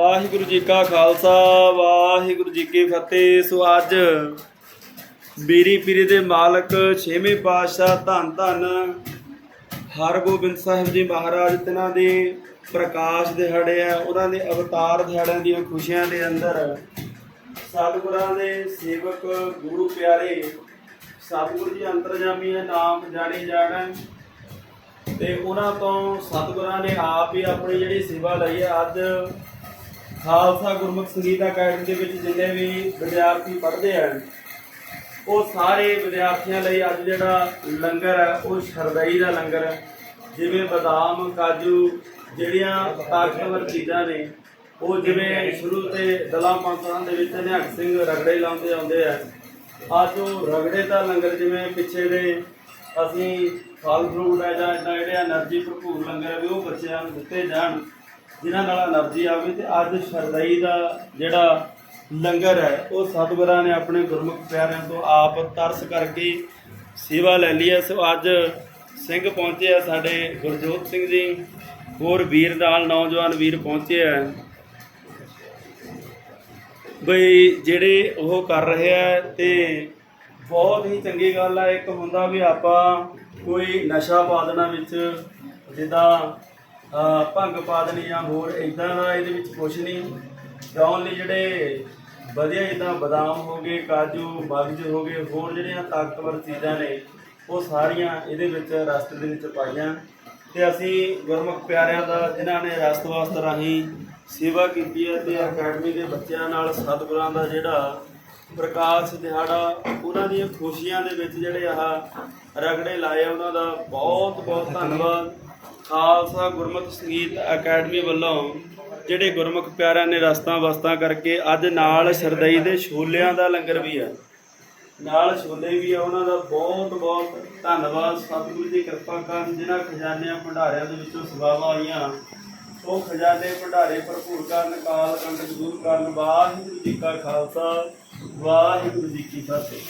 ਵਾਹਿਗੁਰੂ ਜੀ ਕਾ ਖਾਲਸਾ, ਵਾਹਿਗੁਰੂ ਜੀ ਕੀ ਫਤਿਹ। ਸੋ ਅੱਜ ਬੀਰੀ ਪੀਰੀ ਦੇ ਮਾਲਕ ਛੇਵੇਂ ਪਾਤਸ਼ਾਹ ਧੰਨ ਧੰਨ ਹਰਗੋਬਿੰਦ ਸਾਹਿਬ ਜੀ ਮਹਾਰਾਜ, ਤਿਨਾਂ ਦੇ ਪ੍ਰਕਾਸ਼ ਦਿਹਾੜੇ ਆ, ਉਹਨਾਂ ਦੇ ਅਵਤਾਰ ਦਿਹਾੜਿਆਂ ਦੀਆਂ ਖੁਸ਼ੀਆਂ ਦੇ ਅੰਦਰ ਸਤਿਗੁਰਾਂ ਦੇ ਸੇਵਕ ਗੁਰੂ ਪਿਆਰੇ ਸਤਿਗੁਰੂ ਜੀ ਅੰਤਰਜਾਮੀ ਹੈ ਨਾਮ ਜਾਣੇ ਜਾਣਾ ਤੇ ਉਹਨਾਂ ਤੋਂ ਸਤਿਗੁਰਾਂ ਨੇ ਆਪ ਹੀ ਆਪਣੀ ਜਿਹੜੀ ਸੇਵਾ ਲਈ ਹੈ ਅੱਜ ਖਾਲਸਾ ਗੁਰਮੁਖ ਸੰਗੀਤ ਅਕੈਡਮੀ ਦੇ ਵਿੱਚ ਜਿੰਨੇ ਵੀ ਵਿਦਿਆਰਥੀ ਪੜ੍ਹਦੇ ਹਨ ਉਹ ਸਾਰੇ ਵਿਦਿਆਰਥੀਆਂ ਲਈ ਅੱਜ ਜਿਹੜਾ ਲੰਗਰ ਹੈ, ਉਹ ਸ਼ਰਦਈ ਦਾ ਲੰਗਰ ਹੈ। ਜਿਵੇਂ ਬਦਾਮ, ਕਾਜੂ ਜਿਹੜੀਆਂ ਤਾਕਤਵਰ ਚੀਜ਼ਾਂ ਨੇ, ਉਹ ਜਿਵੇਂ ਸ਼ੁਰੂ ਤੇ ਦਲਾ ਪੰਥਾਂ ਦੇ ਵਿੱਚ ਨਿਹੰਗ ਸਿੰਘ ਰਗੜੇ ਲਾਉਂਦੇ ਆਉਂਦੇ ਆ। ਅੱਜ ਉਹ ਰਗੜੇ ਦਾ ਲੰਗਰ ਜਿਵੇਂ ਪਿੱਛੇ ਦੇ ਅਸੀਂ ਫਲ ਫਰੂਟ ਹੈ ਜਾਂ ਇਦਾਂ ਜਿਹੜੇ એનર્ਜੀ ਭਰਪੂਰ ਲੰਗਰ ਵੀ ਉਹ ਬੱਚਿਆਂ ਨੂੰ ਦਿੱਤੇ ਜਾਣ। ਜਿਨ੍ਹਾਂ ਨਾਲ એનર્ਜੀ ਆਵੇ ਤੇ ਅੱਜ ਸ਼ਰਦਾਈ ਦਾ ਜਿਹੜਾ ਲੰਗਰ ਹੈ, ਉਹ ਸਤਿਗੁਰਾਂ ਨੇ ਆਪਣੇ ਗੁਰਮੁਖ ਪਿਆਰਿਆਂ ਤੋਂ ਆਪ ਤਰਸ ਕਰਕੇ ਸੇਵਾ ਲੈ ਲਈ ਹੈ। ਸੋ ਅੱਜ ਸਿੰਘ ਪਹੁੰਚੇ ਆ ਸਾਡੇ ਗੁਰਜੋਤ ਸਿੰਘ ਜੀ, ਹੋਰ ਵੀਰ ਨਾਲ ਨੌਜਵਾਨ ਵੀਰ ਪਹੁੰਚੇ ਆ। ਬਈ ਜਿਹੜੇ ਉਹ ਕਰ ਰਹੇ ਆ ਤੇ ਬਹੁਤ ਹੀ ਚੰਗੀ ਗੱਲ ਆ। ਇੱਕ ਹੁੰਦਾ ਵੀ ਆਪਾਂ ਕੋਈ ਨਸ਼ਾ ਪਾਦਨਾ ਵਿੱਚ, ਜਿੱਦਾਂ ਭੰਗ ਪਾ ਦੇਣੀ ਜਾਂ ਹੋਰ ਇਦਾਂ ਦਾ ਇਹਦੇ ਵਿੱਚ ਕੁਝ ਨਹੀਂ। ਗਾਉਣ ਲਈ ਜਿਹੜੇ ਵਧੀਆ ਜਿੱਦਾਂ ਬਦਾਮ ਹੋ ਗਏ, ਕਾਜੂ, ਮਗਜ ਹੋ ਗਏ, ਹੋਰ ਜਿਹੜੀਆਂ ਤਾਕਤਵਰ ਚੀਜ਼ਾਂ ਨੇ, ਉਹ ਸਾਰੀਆਂ ਇਹਦੇ ਵਿੱਚ ਰਸਤੇ ਦੇ ਵਿੱਚ ਪਾਈਆਂ। ਤੇ ਅਸੀਂ ਗੁਰਮੁਖ ਪਿਆਰਿਆਂ ਦਾ, ਜਿਨ੍ਹਾਂ ਨੇ ਰਸਤ ਵਾਸਤ ਰਾਹੀਂ ਸੇਵਾ ਕੀਤੀ ਹੈ ਤੇ ਅਕੈਡਮੀ ਦੇ ਬੱਚਿਆਂ ਨਾਲ ਸਤਿਗੁਰਾਂ ਦਾ ਜਿਹੜਾ ਪ੍ਰਕਾਸ਼ ਦਿਹਾੜਾ, ਉਹਨਾਂ ਦੀਆਂ ਖੁਸ਼ੀਆਂ ਦੇ ਵਿੱਚ ਜਿਹੜੇ ਆਹ ਰਗੜੇ ਲਾਏ ਉਹਨਾਂ ਦਾ ਬਹੁਤ ਬਹੁਤ ਧੰਨਵਾਦ। ਖਾਲਸਾ ਗੁਰਮੁਖ ਸੰਗੀਤ ਅਕੈਡਮੀ ਵੱਲੋਂ ਜਿਹੜੇ ਗੁਰਮੁਖ ਪਿਆਰਿਆਂ ਨੇ ਰਸਤਾਂ ਵਸਤਾਂ ਕਰਕੇ ਅੱਜ ਨਾਲ ਸ਼ਰਦਈ ਦੇ ਛੋਲਿਆਂ ਦਾ ਲੰਗਰ ਵੀ ਹੈ। ਨਾਲ ਛੋਲੇ ਵੀ ਆ, ਉਹਨਾਂ ਦਾ ਬਹੁਤ ਬਹੁਤ ਧੰਨਵਾਦ। ਸਤਿਗੁਰੂ ਦੀ ਕਿਰਪਾ ਕਰਨ ਜਿਨ੍ਹਾਂ ਖਜ਼ਾਨਿਆਂ ਭੰਡਾਰਿਆਂ ਦੇ ਵਿੱਚੋਂ ਸੇਵਾਵਾਂ ਆਈਆਂ, ਉਹ ਖਜ਼ਾਨੇ ਭੰਡਾਰੇ ਭਰਪੂਰ ਕਰਨ, ਕਾਲ ਕੰਟਕ ਦੂਰ ਕਰਨ। ਵਾਹਿਗੁਰੂ ਜੀ ਕਾ ਖਾਲਸਾ, ਵਾਹਿਗੁਰੂ ਜੀ ਕੀ ਫਤਿਹ।